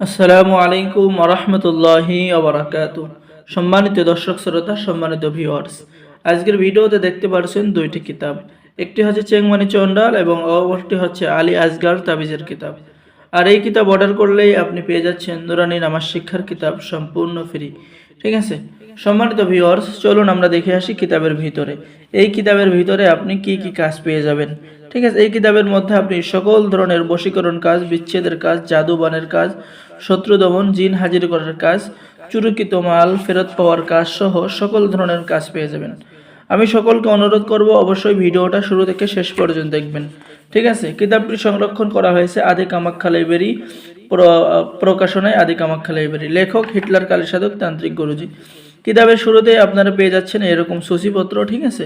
আসসালামু আলাইকুম রহমতুল্লাহি আবরাকাত সম্মানিত দর্শক শ্রোতা, সম্মানিত ভিউয়ার্স আজকের ভিডিওতে দেখতে পারছেন দুইটি কিতাব। একটি হচ্ছে চেংমানি চন্ডাল এবং অপরটি হচ্ছে আলী আজগার তাবিজের কিতাব। আর এই কিতাব অর্ডার করলেই আপনি পেয়ে যাচ্ছেন নুরানি নামাজ শিক্ষার কিতাব সম্পূর্ণ ফ্রি ঠিক আছে? সম্মানিত ভিউয়ার্স চলুন আমরা দেখে আসি কিতাবের ভিতরে। এই কিতাবের ভিতরে আপনি কি কি কাজ পেয়ে যাবেন? ঠিক আছে, এই কিতাবের মধ্যে আপনি সকল ধরনের বশীকরণ কাজ, বিচ্ছেদের কাজ, জাদুবানের কাজ, শত্রু দমন, জিন হাজির করার কাজ, চুরুকিত মাল, ফেরত পাওয়ার কাজ সহ সকল ধরনের কাজ পেয়ে যাবেন। আমি সকলকে অনুরোধ করব অবশ্যই ভিডিওটা শুরু থেকে শেষ পর্যন্ত দেখবেন। ঠিক আছে, কিতাবটি সংরক্ষণ করা হয়েছে আদি কামাখ্যা লাইব্রেরি, প্র- প্রকাশনায় আদি কামাখ্যা লাইব্রেরি। লেখক হিটলার কালী সাধক তান্ত্রিক গুরুজি। কিতাবের শুরুতে আপনারা পেয়ে যাচ্ছেন এরকম সূচিপত্র, ঠিক আছে?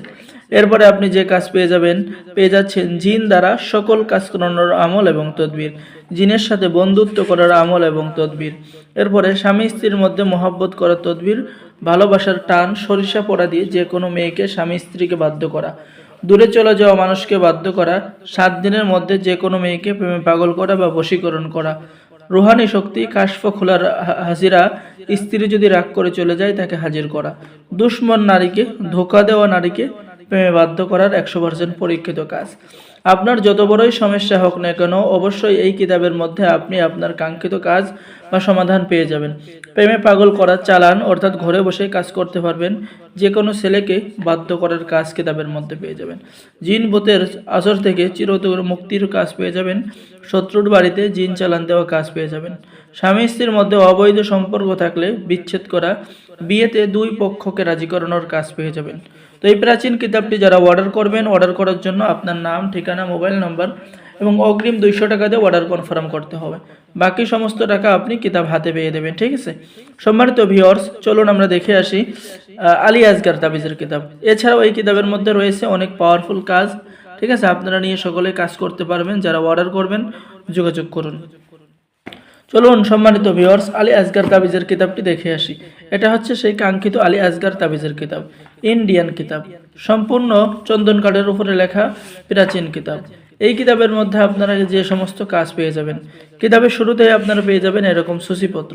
এরপরে আপনি যে কাজ পেয়ে যাবেন, পেয়ে যাচ্ছেন জিন দ্বারা সকল কাজ করানোর আমল এবং তদবির। জিনের সাথে বন্ধুত্ব করার আমল এবং তদবির। এরপরে স্বামী স্ত্রীর মধ্যে মহাব্বত করার তদবির, ভালোবাসার টান, সরিষা পোড়া দিয়ে যে কোনো মেয়েকে স্বামী স্ত্রীকে বাধ্য করা। দূরে চলে যাওয়া মানুষকে বাধ্য করা। সাত দিনের মধ্যে যে কোনো মেয়েকে প্রেমে পাগল করা বা বশীকরণ করা। রুহানি শক্তি কাশফ খোলার হাজিরা, স্ত্রী যদি রাগ করে চলে যায় তাকে হাজির করা। দুশ্মন নারীকে ধোকা দেওয়া নারীকে প্রেমে বাধ্য করার একশো পার্সেন্ট পরীক্ষিত কাজ। আপনার যত বড়ই সমস্যা হোক না কেন, অবশ্যই এই কিতাবের মধ্যে আপনি আপনার কাঙ্ক্ষিত কাজ বা সমাধান পেয়ে যাবেন। প্রেমে পাগল করার চালান, অর্থাৎ ঘরে বসে কাজ করতে পারবেন যে কোনো ছেলেকে বাধ্য করার কাজ কিতাবের মধ্যে পেয়ে যাবেন। জিন ভূতের আসর থেকে চিরতর মুক্তির কাজ পেয়ে যাবেন, শত্রুর বাড়িতে জিন চালান দেওয়া কাজ পেয়ে যাবেন। স্বামী স্ত্রীর মধ্যে অবৈধ সম্পর্ক থাকলে বিচ্ছেদ করা, বিয়েতে দুই পক্ষকে রাজি করানোর কাজ পেয়ে যাবেন। তো এই প্রাচীন কিতাবটি যারা অর্ডার করবেন অর্ডার করার জন্য আপনার নাম, ঠিকানা মোবাইল নাম্বার এবং অগ্রিম দুইশো টাকা দিয়ে অর্ডার কনফার্ম করতে হবে। বাকি সমস্ত টাকা আপনি কিতাব হাতে পেয়ে দেবেন, ঠিক আছে? সম্মানিত ভিওর্স চলুন আমরা দেখে আসি আলী আজগার তাবিজের কিতাব। এছাড়াও এই কিতাবের মধ্যে রয়েছে অনেক পাওয়ারফুল কাজ, ঠিক আছে? আপনারা নিয়ে সকলে কাজ করতে পারবেন, যারা অর্ডার করবেন, যোগাযোগ করুন। চলুন সম্মানিত ভিওর্স আলী আসগার তাবিজের কিতাবটি দেখে আসি। এটা হচ্ছে সেই কাঙ্ক্ষিত আলী আসগার তাবিজের কিতাব, ইন্ডিয়ান কিতাব। সম্পূর্ণ চন্দন কাঠের উপরে লেখা প্রাচীন কিতাব। এই কিতাবের মধ্যে আপনারা যে সমস্ত কাজ পেয়ে যাবেন, কিতাবের শুরুতেই আপনারা পেয়ে যাবেন এরকম সূচিপত্র।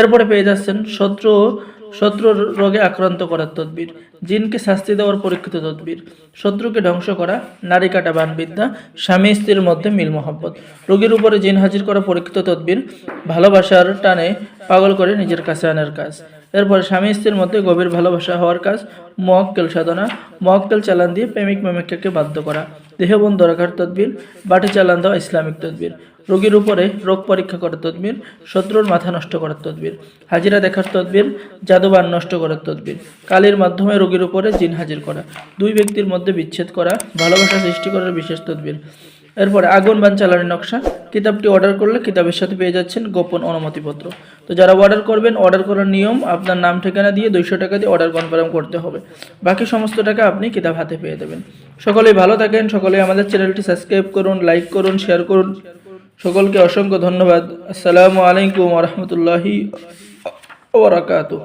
এরপরে পেয়ে যাচ্ছেন শত্রু শত্রুর রোগে আক্রান্ত করার তদবির, জিনকে শাস্তি দেওয়ার পরীক্ষিত তদবির, শত্রুকে ধ্বংস করা, নারী কাটা বানবিদ্যা, স্বামী স্ত্রীর মধ্যে মিল মহব্বত। রোগীর উপরে জিন হাজির করা পরীক্ষিত তদবির, ভালোবাসার টানে পাগল করে নিজের কাছে আনার কাজ। এরপরে স্বামী স্ত্রীর মধ্যে গভীর ভালোবাসা হওয়ার কাজ মক্কেল সাধনা মক্কেল চালান দিয়ে প্রেমিক প্রেমিকাকে বাধ্য করা। দেহবন্ধ রাখার তদবির, বাটি চালান দেওয়া ইসলামিক তদবির। রোগীর উপরে রোগ পরীক্ষা করার তদবির, শত্রুর মাথা নষ্ট করার তদবির, হাজিরা দেখার তদবির, জাদুবান নষ্ট করার তদবির, কালের মাধ্যমে রোগীর উপরে জিন হাজির করা, দুই ব্যক্তির মধ্যে বিচ্ছেদ করা, ভালোবাসা সৃষ্টি করার বিশেষ তদবির। এরপরে আগুন বান চালানের নকশা, কিতাবটি অর্ডার করলে কিতাবের সাথে পেয়ে যাচ্ছেন গোপন অনুমতিপত্র। তো যারা অর্ডার করবেন অর্ডার করার নিয়ম, আপনার নাম, ঠিকানা দিয়ে দুইশো টাকা দিয়ে অর্ডার কনফার্ম করতে হবে। বাকি সমস্ত টাকা আপনি কিতাব হাতে পেয়ে দেবেন। সকলেই ভালো থাকেন, সকলেই আমাদের চ্যানেলটি সাবস্ক্রাইব করুন লাইক করুন শেয়ার করুন। সকলকে অসংখ্য ধন্যবাদ। আসসালামু আলাইকুম রহমতুল্লাহি ওবরাকাতুহ